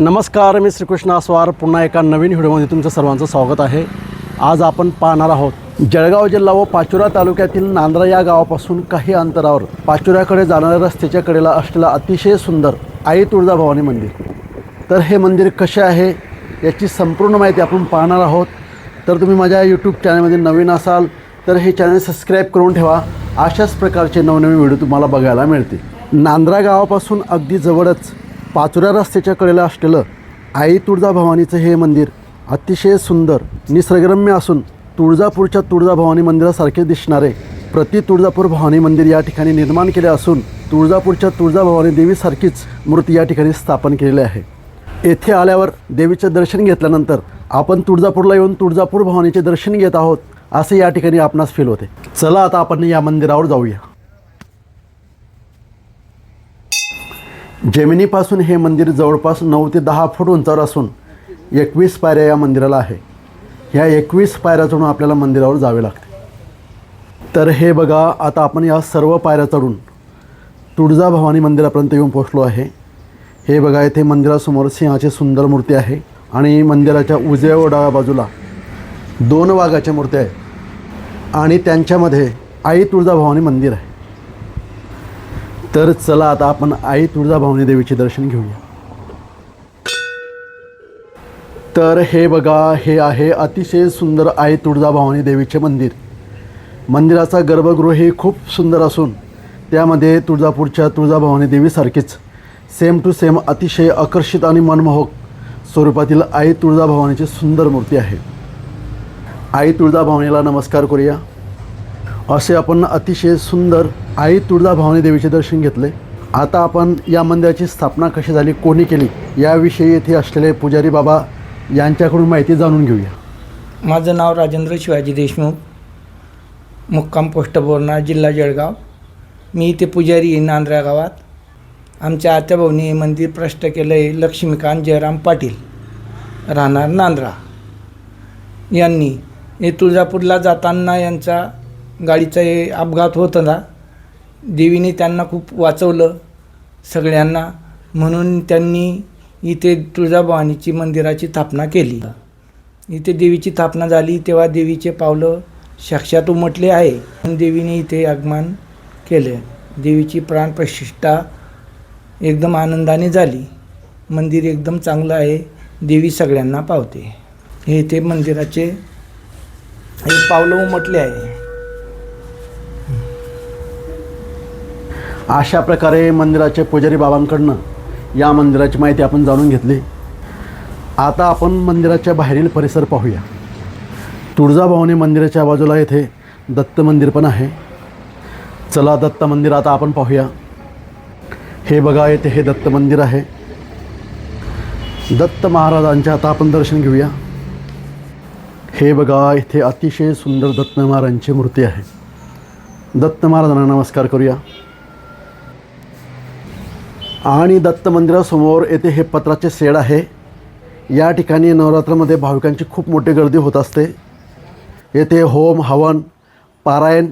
नमस्कार मी श्रीकृष्ण आस्वार. पुन्हा एका नवीन व्हिडिओमध्ये तुमचं सर्वांचं स्वागत आहे. आज आपण पाहणार आहोत जळगाव जिल्हा व पाचोरा तालुक्यातील नांद्रा या गावापासून काही अंतरावर पाचोऱ्याकडे जाणाऱ्या रस्त्याच्या कडेला असलेलं अतिशय सुंदर आई तुळजाभवानी मंदिर. तर हे मंदिर कसे आहे याची संपूर्ण माहिती आपण पाहणार आहोत. तर तुम्ही माझ्या यूट्यूब चॅनलमध्ये नवीन असाल तर हे चॅनल सबस्क्राईब करून ठेवा. अशाच प्रकारचे नवनवीन व्हिडिओ तुम्हाला बघायला मिळतील. नांद्रा गावापासून अगदी जवळच पाचुऱ्या रस्त्याच्या कडेला असलेलं आई तुळजाभवानीचं हे मंदिर अतिशय सुंदर निसर्गरम्य असून तुळजापूरच्या तुळजाभवानी मंदिरासारखे दिसणारे प्रति तुळजापूर भवानी मंदिर या ठिकाणी निर्माण केले असून तुळजापूरच्या तुळजाभवानी देवीसारखीच मूर्ती या ठिकाणी स्थापन केलेली आहे. येथे आल्यावर देवीचे दर्शन घेतल्यानंतर आपण तुळजापूरला येऊन तुळजापूर भवानीचे दर्शन घेत आहोत असे या ठिकाणी आपणास फील होते. चला आता आपण या मंदिरावर जाऊया. जमिनीपासून हे मंदिर जवळपास नऊ ते दहा फूट उंचावर असून एकवीस पायऱ्या या मंदिराला आहे. ह्या एकवीस पायऱ्या चढून आपल्याला मंदिरावर जावे लागते. तर हे बघा आता आपण या सर्व पायऱ्या चढून तुळजाभवानी मंदिरापर्यंत येऊन पोहोचलो आहे. हे बघा येथे मंदिरासमोर सिंहाची सुंदर मूर्ती आहे आणि मंदिराच्या उजव्या व डाव्या बाजूला दोन वाघाच्या मूर्त्या आहेत. आणि त्यांच्यामध्ये आई तुळजाभवानी मंदिर आहे. तर चला आता आपण आई तुळजाभवानी देवीचे दर्शन घेऊया. तर हे बघा हे आहे अतिशय सुंदर आई तुळजाभवानी देवीचे मंदिर. मंदिराचा गर्भगृह हे खूप सुंदर असून त्यामध्ये तुळजापूरच्या तुळजाभवानी देवीसारखीच सेम टू सेम अतिशय आकर्षित आणि मनमोहक स्वरूपातील आई तुळजाभवानीची सुंदर मूर्ती आहे. आई तुळजाभवानीला नमस्कार करूया. असे आपण अतिशय सुंदर आई तुळजाभवानी देवीचे दर्शन घेतले. आता आपण या मंदिराची स्थापना कशी झाली कोणी केली याविषयी येथे असलेले पुजारी बाबा यांच्याकडून माहिती जाणून घेऊया. माझं नाव राजेंद्र शिवाजी देशमुख मुक्काम पोस्ट बोरणार जिल्हा जळगाव. मी इथे पुजारी आहे नांद्रा गावात. आमच्या आत्याभाऊनी हे मंदिर प्रष्ट केलं आहे लक्ष्मीकांत जयराम पाटील राहणार नांद्रा. यांनी हे तुळजापूरला जाताना यांचा गाडीचा हे अपघात होत होता देवीने त्यांना खूप वाचवलं सगळ्यांना. म्हणून त्यांनी इथे तुळजाभवानीची मंदिराची स्थापना केली. इथे देवीची स्थापना झाली तेव्हा देवीचे पावलं साक्षात उमटले आहे. पण देवीने इथे आगमन केले. देवीची प्राणप्रतिष्ठा एकदम आनंदाने झाली. मंदिर एकदम चांगलं आहे. देवी सगळ्यांना पावते. हे ते मंदिराचे हे पावलं उमटले आहे. अशा प्रकारे मंदिराचे पुजारी बाबांकडनं या मंदिराची माहिती आपण जाणून घेतली. आता आपण मंदिराच्या बाहेरील परिसर पाहूया. तुळजाभवानी मंदिराच्या बाजूला येथे दत्त मंदिर पण आहे. चला दत्त मंदिर आता आपण पाहूया. हे बघा येथे हे दत्त मंदिर आहे. दत्त महाराजांचे आता आपण दर्शन घेऊया. हे बघा इथे अतिशय सुंदर दत्त महाराजांची मूर्ती आहे. दत्त महाराजांना नमस्कार करूया. आणि दत्त मंदिरासमोर येथे हे पत्राचे शेड आहे. या ठिकाणी नवरात्रामध्ये भाविकांची खूप मोठी गर्दी होत असते. येथे होम हवन पारायण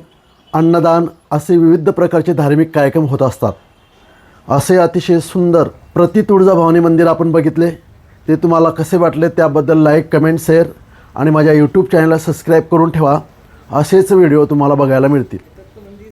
अन्नदान असे विविध प्रकारचे धार्मिक कार्यक्रम होत असतात. असे अतिशय सुंदर प्रति तुळजाभवानी मंदिर आपण बघितले. ते तुम्हाला कसे वाटले त्याबद्दल लाईक कमेंट शेअर आणि माझ्या यूट्यूब चॅनलला सबस्क्राईब करून ठेवा. असेच व्हिडिओ तुम्हाला बघायला मिळतील.